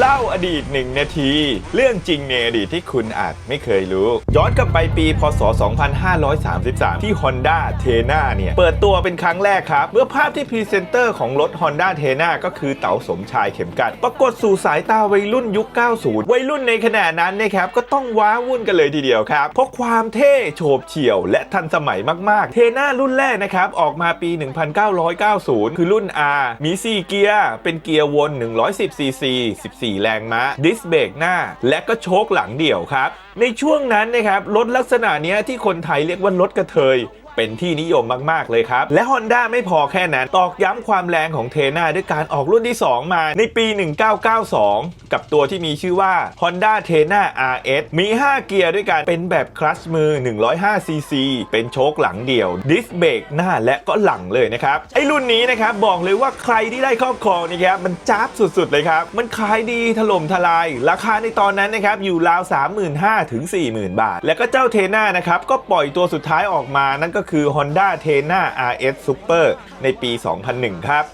เล่าอดีตหนึ่งนาที เรื่องจริงในอดีตที่คุณอาจไม่เคยรู้ ย้อนกลับไปปีพศ 2533 ที่ Honda t e n a เนี่ย เปิดตัวเป็นครั้งแรกครับ เมื่อภาพที่พรีเซนเตอร์ของรถ Honda t e n a ก็คือเต๋าสมชายเข็มกัด ปรากฏสู่สายตาวัยรุ่นยุค 90 วัยรุ่นในขณะนั้นนะครับ ก็ต้องว้าวุ่นกันเลยทีเดียวครับ เพราะความเท่โฉบเฉี่ยว และทันสมัยมากๆเทน่ารุ่นแรกนะครับออกมาปี 1990 คือรุ่น R มี4เกียร์เป็นเกียร์วน 110ซีซี14แรงม้า ดิสเบรกหน้า และก็โชคหลังเดี่ยวครับ ในช่วงนั้นนะครับรถลักษณะนี้ที่คนไทยเรียกว่ารถกระเทย เป็นที่นิยมมาก ๆ เลยครับ และ Honda ไม่พอแค่นั้นตอกย้ำความแรงของเทน่าด้วยการออกรุ่นที่ 2 มาในปี 1992 กับตัวที่มีชื่อว่า Honda t e n a RS มี 5 เกียร์ด้วยกันเป็นแบบคลัตช์มือ 105ซีซีเป็นโชคหลังเดี่ยว ดิสเบรกหน้าและก็หลังเลยนะครับ ไอรุ่นนี้นะครับ บอกเลยว่าใครที่ได้ครอบครองนะครับมันจ้าบสุด ๆ เลยครับ มันขายดีถล่มทลาย ราคาในตอนนั้นนะครับ อยู่ราว 35,000 ถึง 40,000 บาท แล้วก็เจ้าเทน่านะครับ ก็ปล่อยตัวสุดท้ายออกมานั่นก็คือ Honda t e n a RS Super ในปี 2001 ครับ